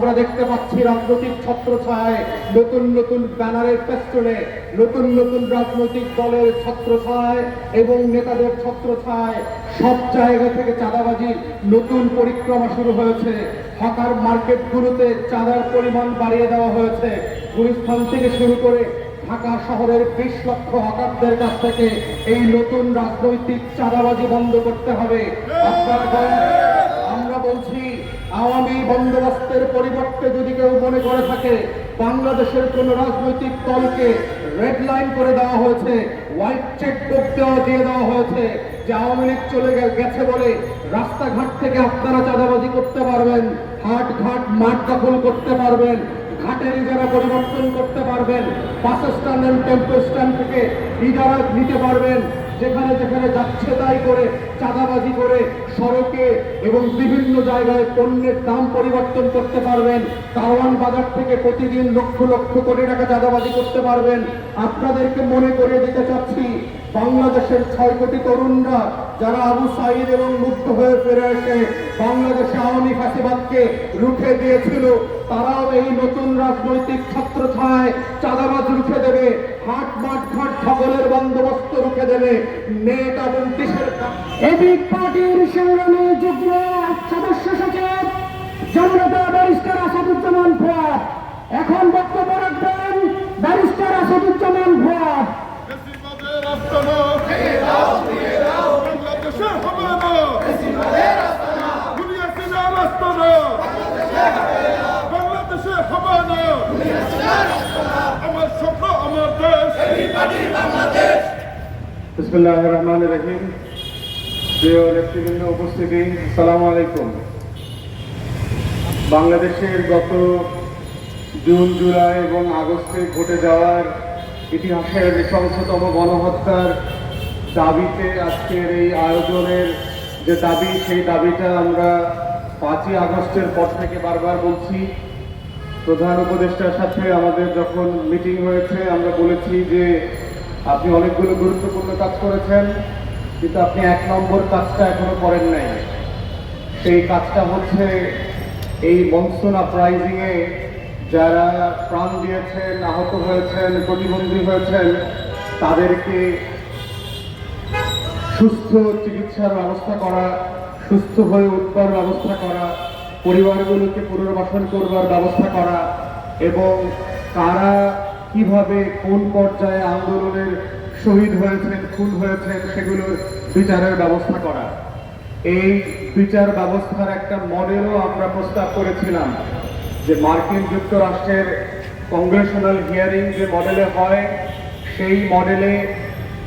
আমরা দেখতে পাচ্ছি রাজনৈতিক ছত্রছায়, নতুন নতুন ব্যানারের পেছনে, নতুন নতুন রাজনৈতিক দলের ছত্রছায় এবং নেতাদের ছত্রছায়। সব জায়গা থেকে চাঁদাবাজির নতুন পরিক্রমা শুরু হয়েছে। হকার মার্কেটগুলোতে চাঁদার পরিমাণ বাড়িয়ে দেওয়া হয়েছে। গুলিস্থান থেকে শুরু করে ঢাকা শহরের বিশ লক্ষ হকারদের কাছ থেকে এই নতুন রাজনৈতিক চাঁদাবাজি বন্ধ করতে হবে। আপনার আমরা বলছি আওয়ামী বন্দোবস্তের পরিবর্তে যদি কেউ মনে করে থাকে, বাংলাদেশের কোন রাজনৈতিক দলকে রেড লাইন করে দেওয়া হয়েছে হোয়াইট চেক বুক দেওয়া, দিয়ে দেওয়া হয়েছে, যে আওয়ামী লীগ চলে গেছে বলে রাস্তাঘাট থেকে আপনারা চাঁদাবাজি করতে পারবেন, হাট ঘাট মাঠ দখল করতে পারবেন, ঘাটের ইজারা পরিবর্তন করতে পারবেন bus stand and tempo stand থেকে ইজারা নিতে পারবেন যেখানে যেখানে যাচ্ছে তাই করে, চাঁদাবাজি করে, সড়কে এবং বিভিন্ন জায়গায় পণ্যের দাম পরিবর্তন করতে পারবেন। কারওয়ান বাজার থেকে প্রতিদিন লক্ষ লক্ষ কোটি টাকা চাঁদাবাজি করতে পারবেন। আপনাদেরকে মনে করে দিতে চাচ্ছি, বাংলাদেশের ছয় কোটি তরুণরা, যারা আবু সাইদ এবং মুক্ত হয়ে ফিরে এসে বাংলাদেশে আওয়ামী ফাঁসিবাদকে রুখে দিয়েছিল, তারাও এই নতুন রাজনৈতিক ছাত্র ছায় চাঁদাবাজ হাট মাঠ ঘাট সকলের বন্দোবস্ত রুখে দেবে এবং এদিক পার্টির সংগ্রামী যুগ্ম সদস্য সচিব, জননেতা ব্যারিস্টার আসাদুজ্জামান ফুয়াদ এখন বক্তব্য রাখবেন ব্যারিস্টার আসাদুজ্জামান ফুয়াদ বাংলাদেশের হবে না। দুনিয়া সিনার আস্তানা বাংলাদেশে বিসমুল্লাহ রহমান রহিম। প্রিয় নেতৃবৃন্দ, উপস্থিতি সালাম আলাইকুম। বাংলাদেশের গত জুন, জুলাই এবং আগস্টে ঘটে যাওয়ার ইতিহাসের নৃশংসতম গণহত্যার দাবিতে আজকের এই আয়োজনের যে দাবি, সেই দাবিটা আমরা পাঁচই আগস্টের পর থেকে বারবার বলছি। প্রধান উপদেষ্টার সাথে আমাদের যখন মিটিং হয়েছে, আমরা বলেছি যে আপনি অনেকগুলো গুরুত্বপূর্ণ কাজ করেছেন, কিন্তু আপনি এক নম্বর কাজটা এখনও করেন নাই। সেই কাজটা হচ্ছে এই মনসুন আপরাইজিংয়ে যারা প্রাণ দিয়েছেন, আহত হয়েছেন, প্রতিবন্ধী হয়েছেন, তাদেরকে সুস্থ চিকিৎসার ব্যবস্থা করা, সুস্থ হয়ে উঠবার ব্যবস্থা করা, পরিবারগুলোকে পুনর্বাসন করবার ব্যবস্থা করা এবং কারা কীভাবে, কোন পর্যায়ে আন্দোলনের শহীদ হয়েছেন, খুন হয়েছেন সেগুলোর বিচারের ব্যবস্থা করা। এই বিচার ব্যবস্থার একটা মডেলও আমরা প্রস্তাব করেছিলাম যে মার্কিন যুক্তরাষ্ট্রের কংগ্রেশনাল হিয়ারিং যে মডেলে হয়, সেই মডেলে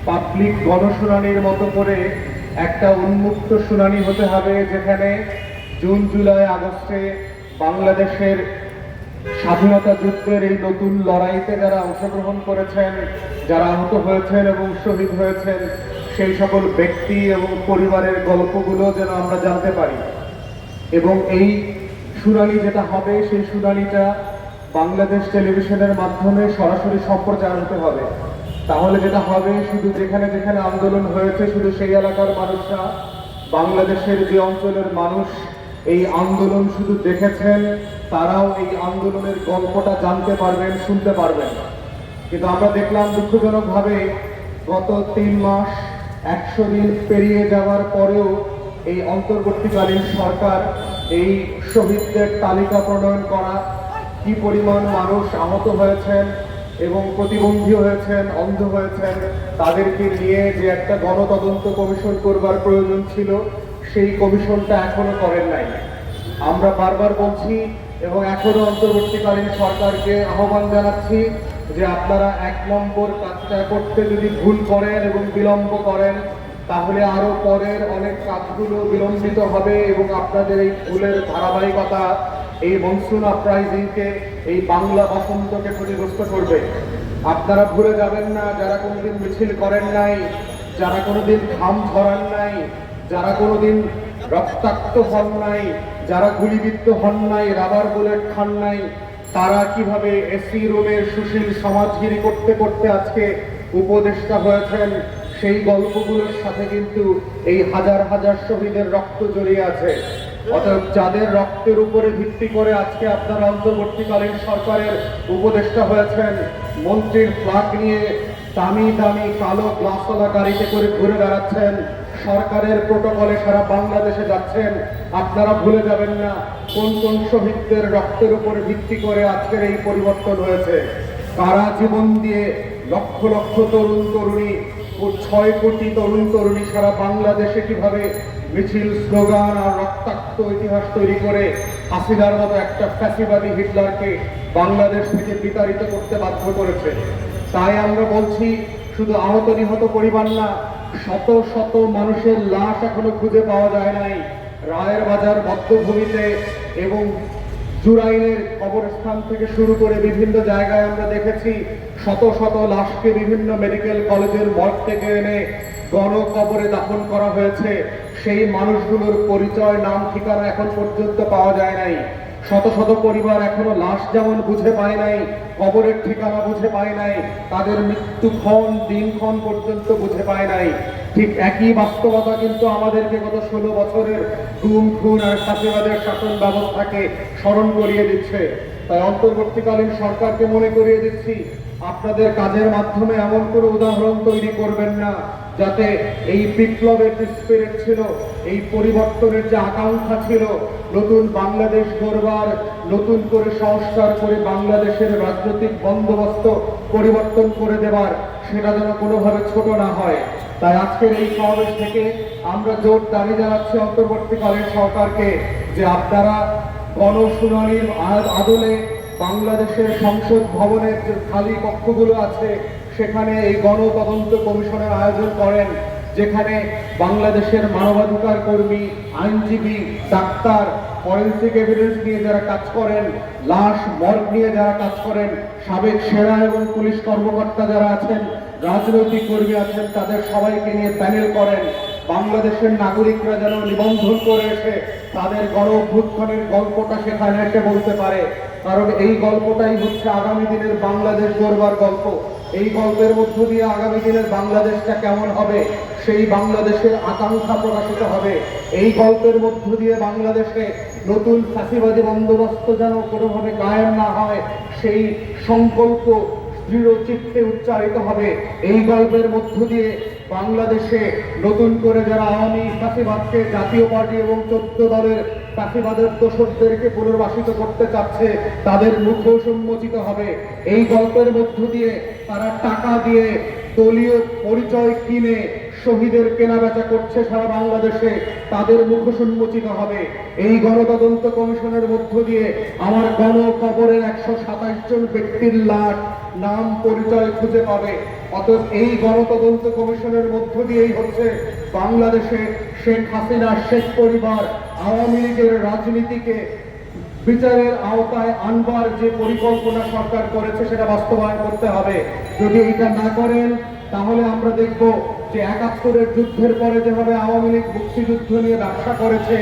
পাবলিক গণশুনানির মতো করে একটা উন্মুক্ত শুনানি হতে হবে, যেখানে জুন, জুলাই, আগস্টে বাংলাদেশের স্বাধীনতা যুদ্ধের এই নতুন লড়াইতে যারা অংশগ্রহণ করেছেন, যারা আহত হয়েছেন এবং শহীদ হয়েছেন, সেই সকল ব্যক্তি এবং পরিবারের গল্পগুলো যেন আমরা জানতে পারি। এবং এই শুনানি যেটা হবে, সেই শুনানিটা বাংলাদেশ টেলিভিশনের মাধ্যমে সরাসরি সম্প্রচার হতে হবে। তাহলে যেটা হবে, শুধু যেখানে যেখানে আন্দোলন হয়েছে, শুধু সেই এলাকার মানুষরা, বাংলাদেশের যে অঞ্চলের মানুষ এই আন্দোলন শুধু দেখেছেন, তারাও এই আন্দোলনের গল্পটা জানতে পারবেন, শুনতে পারবেন। কিন্তু আমরা দেখলাম দুঃখজনকভাবে গত তিন মাস একশো দিন পেরিয়ে যাওয়ার পরেও এই অন্তর্বর্তীকালীন সরকার এই শহীদদের তালিকা প্রণয়ন করা, কি পরিমাণ মানুষ আহত হয়েছেন এবং প্রতিবন্ধী হয়েছেন, অন্ধ হয়েছেন, তাদেরকে নিয়ে যে একটা গণতদন্ত কমিশন করবার প্রয়োজন ছিল সেই কমিশনটা এখনও করেন নাই। আমরা বারবার বলছি এবং এখনও অন্তর্বর্তীকালীন সরকারকে আহ্বান জানাচ্ছি যে আপনারা এক নম্বর কাজটা করতে যদি ভুল করেন এবং বিলম্ব করেন, তাহলে আরও পরের অনেক কাজগুলো বিলম্বিত হবে এবং আপনাদের এই ভুলের ধারাবাহিকতা, এই মনসুন আপরাইজিংকে এই বাংলা বসন্তকে ক্ষতিগ্রস্ত করবে। আপনারা ভুলে যাবেন না, যারা কোনোদিন মিছিল করেন নাই, যারা কোনোদিন ঘাম ধরান নাই যারা কোনোদিন রক্তাক্ত হন নাই, যারা গুলিবিদ্ধ হন নাই, রাবার বুলেট খান নাই, তারা কীভাবে এসি রুমের সুশীল সমাজগিরি করতে করতে আজকে উপদেষ্টা হয়েছেন, সেই গল্পগুলোর সাথে কিন্তু এই হাজার হাজার শহীদের রক্ত জড়িয়ে আছে। অতএব যাদের রক্তের উপরে ভিত্তি করে আজকে আপনারা অন্তর্বর্তীকালীন সরকারের উপদেষ্টা হয়েছেন, মন্ত্রীর ফ্ল্যাগ নিয়ে দামি দামি কালো গ্লাসওয়ালা গাড়িতে করে ঘুরে বেড়াচ্ছেন সরকারের প্রোটোকলে সারা বাংলাদেশে যাচ্ছেন, আপনারা ভুলে যাবেন না কোন কোন শহীদদের রক্তের উপর ভিত্তি করে আজকের এই পরিবর্তন হয়েছে। কারা জীবন দিয়ে লক্ষ লক্ষ তরুণ তরুণী ও ছয় কোটি তরুণ তরুণী সারা বাংলাদেশে কীভাবে মিছিল, স্লোগান আর রক্তাক্ত ইতিহাস তৈরি করে হাসিনার মতো একটা ফ্যাসিবাদী হিটলারকে বাংলাদেশ থেকে বিতাড়িত করতে বাধ্য করেছে। তাই আমরা বলছি, শুধু আহত নিহত পরিবার না শত শত মানুষের লাশ এখনও খুঁজে পাওয়া যায় নাই। রায়ের বাজার বদ্ধভূমিতে এবং জুরাইনের কবরস্থান থেকে শুরু করে বিভিন্ন জায়গায় আমরা দেখেছি, শত শত লাশকে বিভিন্ন মেডিকেল কলেজের মর্গ থেকে এনে গণকবরে দাফন করা হয়েছে। সেই মানুষগুলোর পরিচয়, নাম, ঠিকানা এখন পর্যন্ত পাওয়া যায় নাই। শত শত পরিবার এখনও লাশ যেমন বুঝে পায় নাই, কবরের ঠিকানা বুঝে পায় নাই, তাদের মৃত্যুক্ষণ দিনক্ষণ পর্যন্ত বুঝে পায় নাই। ঠিক একই বাস্তবতা কিন্তু আমাদেরকে গত ষোলো বছরের গুম খুন আর ফাঁসিবাদের শাসন ব্যবস্থাকে স্মরণ করিয়ে দিচ্ছে। তাই অন্তর্বর্তীকালীন সরকারকে মনে করিয়ে দিচ্ছি, আপনাদের কাজের মাধ্যমে এমন কোনো উদাহরণ তৈরি করবেন না। যাতে এই বিপ্লবের যে স্পিরিট ছিল, এই পরিবর্তনের যে আকাঙ্ক্ষা ছিল, নতুন বাংলাদেশ গড়বার, নতুন করে সংস্কার করে বাংলাদেশের রাজনৈতিক বন্দোবস্ত পরিবর্তন করে দেবার, সেটা যেন কোনোভাবে ছোট না হয়। তাই আজকের এই সমাবেশ থেকে আমরা জোর দাবি জানাচ্ছি অন্তর্বর্তীকালীন সরকারকে যে আপনারা গণশুনানির আদলে বাংলাদেশের সংসদ ভবনের যে খালি কক্ষগুলো আছে সেখানে এই গণতদন্ত কমিশনের আয়োজন করেন, যেখানে বাংলাদেশের মানবাধিকার কর্মী, আইনজীবী, ডাক্তার, ফরেন্সিক এভিডেন্স নিয়ে যারা কাজ করেন, লাশ, মর্গ নিয়ে যারা কাজ করেন, সাবেক সেনা এবং পুলিশ কর্মকর্তা যারা আছেন, রাজনৈতিক কর্মী আছেন, তাদের সবাইকে নিয়ে প্যানেল করেন। বাংলাদেশের নাগরিকরা যেন নিবন্ধন করে এসে তাদের গণ অভ্যুত্থানের গল্পটা সেখানে এসে বলতে পারে। কারণ এই গল্পটাই হচ্ছে আগামী দিনের বাংলাদেশ গড়বার গল্প। এই গল্পের মধ্য দিয়ে আগামী দিনের বাংলাদেশটা কেমন হবে, সেই বাংলাদেশের আকাঙ্ক্ষা প্রকাশিত হবে। এই গল্পের মধ্য দিয়ে বাংলাদেশে নতুন ফাঁসিবাদী বন্দোবস্ত যেন কোনোভাবে কায়েম না হয়, সেই সংকল্প দৃঢ় চিত্তে উচ্চারিত হবে। এই গল্পের মধ্য দিয়ে বাংলাদেশে নতুন করে যারা আওয়ামী ফাঁসিবাদকে জাতীয় পার্টি এবং চোদ্দ দলের ফাঁসিবাদের দোষরদেরকে পুনর্বাসিত করতে চাচ্ছে, তাদের মুখ সম্মোচিত হবে। এই গল্পের মধ্য দিয়ে তারা টাকা দিয়ে দলীয় পরিচয় কিনে শহীদের কেনাবেচা করছে সারা বাংলাদেশে, তাদের মুখ সম্মোচিত হবে। এই গণতদন্ত কমিশনের মধ্য দিয়ে আমার গণ কবরের একশো সাতাশ জন ব্যক্তির লাশ নাম পরিচয় খুঁজে পাবে। অতএব এই গণতদন্ত কমিশনের মধ্য দিয়েই হচ্ছে বাংলাদেশে শেখ হাসিনা, শেখ পরিবার আওয়ামী লীগের রাজনীতিকে বিচারের আওতায় আনবার যে পরিকল্পনা সরকার করেছে সেটা বাস্তবায়ন করতে হবে। যদি এটা না করেন, তাহলে আমরা দেখব যে একাত্তরের যুদ্ধের পরে যেভাবে আওয়ামী লীগ মুক্তিযুদ্ধ নিয়ে ব্যবসা করেছে,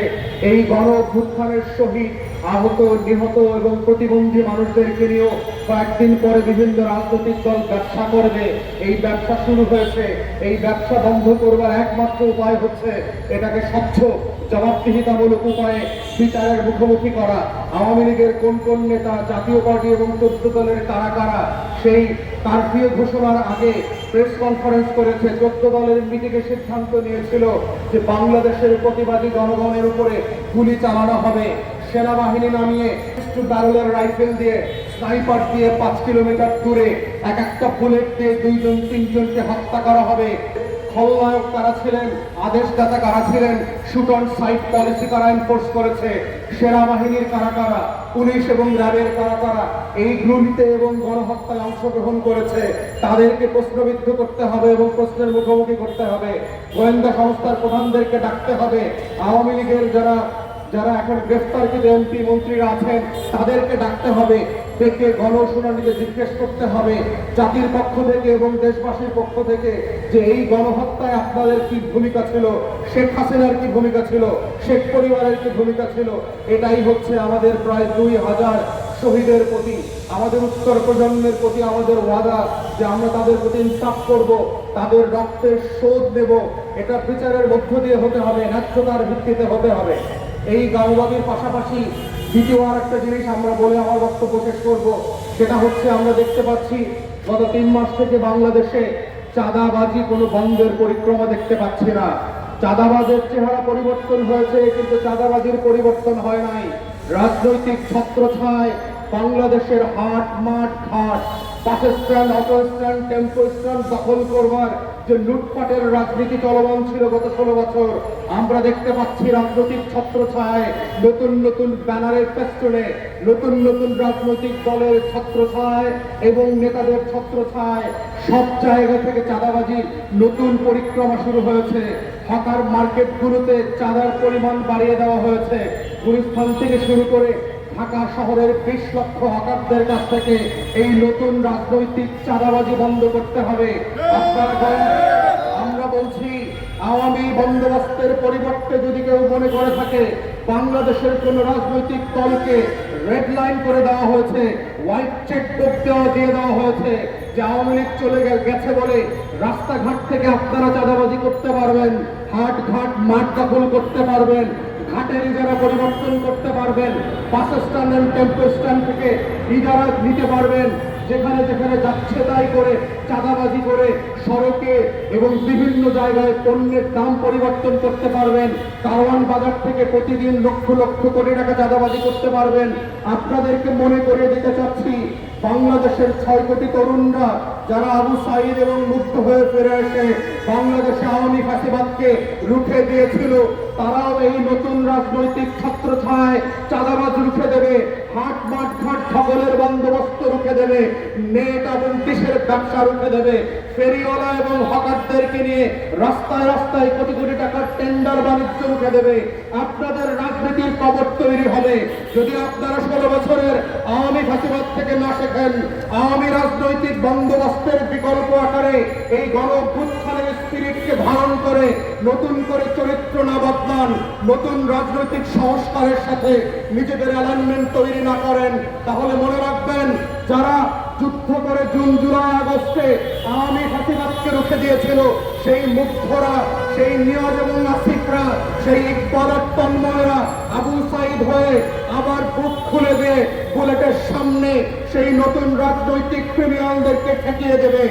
এই গণ অভ্যুত্থানের শহীদ আহত, নিহত এবং প্রতিবন্ধী মানুষদেরকে নিয়েও কয়েকদিন পরে বিভিন্ন রাজনৈতিক দল ব্যবসা করবে। এই ব্যবসা শুরু হয়েছে। এই ব্যবসা বন্ধ করবার একমাত্র উপায় হচ্ছে এটাকে স্বচ্ছ জবাবদিহিতামূলক উপায়ে বিচারের মুখোমুখি করা। আওয়ামী লীগের কোন কোন নেতা, জাতীয় পার্টি এবং চোদ্দ দলের কারা কারা, সেই কারফিউ ঘোষণার আগে প্রেস কনফারেন্স করেছে। চোদ্দ দলের মিটিংয়ে সিদ্ধান্ত নিয়েছিল যে বাংলাদেশের প্রতিবাদী জনগণের উপরে গুলি চালানো হবে। সেনাবাহিনী নামিয়ে ব্যারেলের রাইফেল দিয়ে স্নাইপার দিয়ে পাঁচ কিলোমিটার দূরে এক একটা বুলেট দিয়ে দুইজন, তিনজনকে হত্যা করা হবে। খলনায়ক কারা ছিলেন? আদেশদাতা কারা ছিলেন? শুট অন সাইট পলিসি কারা এনফোর্স করেছে? সেনাবাহিনীর কারা কারা? পুলিশ এবং র্যাবের কারা কারা? এই গ্রুপিতে এবং গণহত্যায় অংশগ্রহণ করেছে। তাদেরকে প্রশ্নবিদ্ধ করতে হবে এবং প্রশ্নের মুখোমুখি করতে হবে। গোয়েন্দা সংস্থার প্রধানদেরকে ডাকতে হবে। আওয়ামী লীগের যারা যারা এখন গ্রেফতারকৃত এমপি মন্ত্রীরা আছেন, তাদেরকে ডাকতে হবে। ডেকে গণশুনানিতে জিজ্ঞেস করতে হবে জাতির পক্ষ থেকে এবং দেশবাসীর পক্ষ থেকে যে এই গণহত্যায় আপনাদের কি ভূমিকা ছিল, শেখ হাসিনার কি ভূমিকা ছিল, শেখ পরিবারের কি ভূমিকা ছিল, এটাই হচ্ছে আমাদের প্রায় দুই হাজার শহীদের প্রতি, আমাদের উত্তর প্রজন্মের প্রতি আমাদের ওয়াদা যে আমরা তাদের প্রতি ইনসাফ করব, তাদের রক্তের শোধ নেব, এটা বিচারের মধ্য দিয়ে হতে হবে, ন্যায্যতার ভিত্তিতে হতে হবে। এই গাঁওবাদীর পাশাপাশি দ্বিতীয় আর একটা জিনিস আমরা বলে আমার বক্তব্য শেষ করব, সেটা হচ্ছে আমরা দেখতে পাচ্ছি গত তিন মাস থেকে বাংলাদেশে চাঁদাবাজি, কোনো বন্ধের পরিক্রমা দেখতে পাচ্ছি না। চাঁদাবাজের চেহারা পরিবর্তন হয়েছে, কিন্তু চাঁদাবাজির পরিবর্তন হয় নাই। রাজনৈতিক ছত্রছায় বাংলাদেশের হাট মাঠ ঘাট bus stand auto stand tempo stand দখল করবার যে লুটপাটের রাজনীতি চলমান ছিল গত ষোলো বছর, আমরা দেখতে পাচ্ছি রাজনৈতিক ছত্রছায় নতুন নতুন ব্যানারের পেছনে নতুন নতুন রাজনৈতিক দলের ছত্রছায় এবং নেতাদের ছত্রছায় সব জায়গা থেকে চাঁদাবাজি, নতুন পরিক্রমা শুরু হয়েছে। হকার মার্কেটগুলোতে চাঁদার পরিমাণ বাড়িয়ে দেওয়া হয়েছে। গুলিস্থান থেকে শুরু করে ঢাকা শহরের বিশ লক্ষ হকারদের কাছ থেকে এই নতুন রাজনৈতিক চাঁদাবাজি বন্ধ করতে হবে। আমরা বলছি, আওয়ামী বন্দোবস্তের পরিবর্তে যদি কেউ মনে করে থাকে, বাংলাদেশের কোন রাজনৈতিক দলকে রেড লাইন করে দেওয়া হয়েছে হোয়াইট চেক বুক দিয়ে দেওয়া হয়েছে, যে আওয়ামী লীগ চলে গেছে বলে রাস্তাঘাট থেকে আপনারা চাঁদাবাজি করতে পারবেন হাট ঘাট মাঠ দখল করতে পারবেন ঘাটের ইজারা পরিবর্তন করতে পারবেন। Bus stand and tempo stand থেকে ইজারা নিতে পারবেন। যেখানে যেখানে যাচ্ছে তাই করে, চাঁদাবাজি করে, সড়কে এবং বিভিন্ন জায়গায় পণ্যের দাম পরিবর্তন করতে পারবেন। কারওয়ান বাজার থেকে প্রতিদিন লক্ষ লক্ষ কোটি টাকা চাঁদাবাজি করতে পারবেন। আপনাদেরকে মনে করিয়ে দিতে চাচ্ছি, বাংলাদেশের ছয় কোটি তরুণরা যারা আবু সাইদ এবং মুক্ত হয়ে ফিরে এসে বাংলাদেশে আওয়ামী ফাঁসিবাদকে রুখে দিয়েছিল তারাও এই নতুন রাজনৈতিক ছত্রছায় চাঁদাবাজ রুখে দেবে, হাট মাঠ ঘাট সকলের বন্দোবস্ত রুখে দেবে, নেট এবং দেশের ব্যবসা রুখে দেবে। ফেরিওয়ালা এবং হকারদেরকে নিয়ে রাস্তায় রাস্তায় কোটি কোটি টাকার টেন্ডার বাণিজ্য রুখে দেবে। আপনাদের রাজনীতির কবর তৈরি হবে। যদি আপনারা ষোলো বছরের আওয়ামী ফাঁসিবাদ থেকে না শেখেন, আওয়ামী রাজনৈতিক বন্দোবস্তের বিকল্প আকারে এই গণ অভ্যুত্থানের ধারণ করে, নতুন করে চরিত্র না বদলান, নতুন রাজনৈতিক সংস্কারের সাথে নিজেদের অ্যালাইনমেন্ট তৈরি না করেন, তাহলে মনে রাখবেন, যারা যুদ্ধ করে জুন, জুলাই, আগস্টে আওয়ামী হাতিবাদকে রুখে দিয়েছিল, সেই মুগ্ধরা সেই নিয়াজ এবং নাসিকরা, সেই তন্ময়রা আবু সাইদ হয়ে আবার বুক খুলে দিয়ে বুলেটের সামনে সেই নতুন রাজনৈতিক ক্রিমিনালদেরকে ঠেকিয়ে দেবে।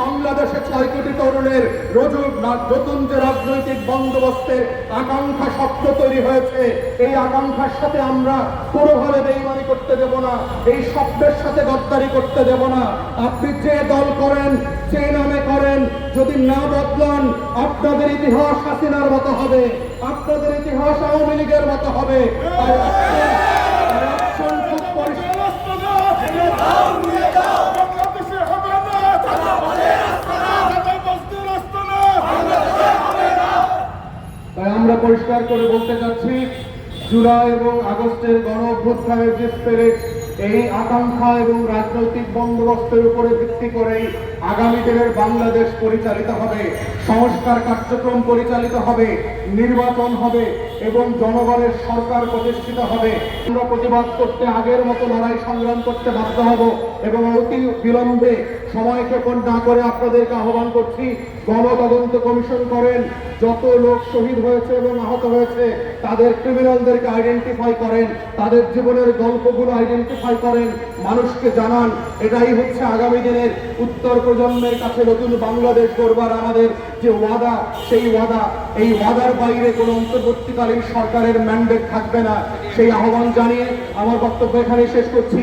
বাংলাদেশে ছয় কোটি তরুণের রজু নতুন যে রাজনৈতিক বন্দোবস্তের আকাঙ্ক্ষা স্বপ্ন তৈরি হয়েছে, এই আকাঙ্ক্ষার সাথে আমরা কোনোভাবে বেইমানি করতে দেব না, এই স্বপ্নের সাথে গদ্দারি করতে দেব না। আপনি যে দল করেন, যে নামে করেন, যদি না বদলান, আপনাদের ইতিহাস হাসিনার মতো হবে, আপনাদের ইতিহাস আওয়ামী লীগের মতো হবে। তাই আমরা পরিষ্কার করে বলতে চাচ্ছি, জুলাই এবং আগস্টের গণ অভ্যুত্থানের যে স্পিরিট এই আকাঙ্ক্ষা এবং রাজনৈতিক বন্দোবস্তের উপরে ভিত্তি করেই আগামী দিনের বাংলাদেশ পরিচালিত হবে, সংস্কার কার্যক্রম পরিচালিত হবে, নির্বাচন হবে এবং জনগণের সরকার প্রতিষ্ঠিত হবে। আমরা প্রতিবাদ করতে আগের মতো লড়াই সংগ্রাম করতে বাধ্য হব এবং অতি বিলম্বে সময় ক্ষেপণ না করে আপনাদেরকে আহ্বান করছি, গণতদন্ত কমিশন করেন, যত লোক শহীদ হয়েছে এবং আহত হয়েছে, তাদের ক্রিমিনালদেরকে আইডেন্টিফাই করেন, তাদের জীবনের গল্পগুলো আইডেন্টিফাই করেন, মানুষকে জানান। এটাই হচ্ছে আগামী দিনের উত্তর প্রজন্মের কাছে নতুন বাংলাদেশ করবার আমাদের যে ওয়াদা, সেই ওয়াদা, এই ওয়াদার বাইরে কোনো অন্তর্বর্তীকালীন সরকারের ম্যান্ডেট থাকবে না। সেই আহ্বান জানিয়ে আমার বক্তব্য এখানে শেষ করছি।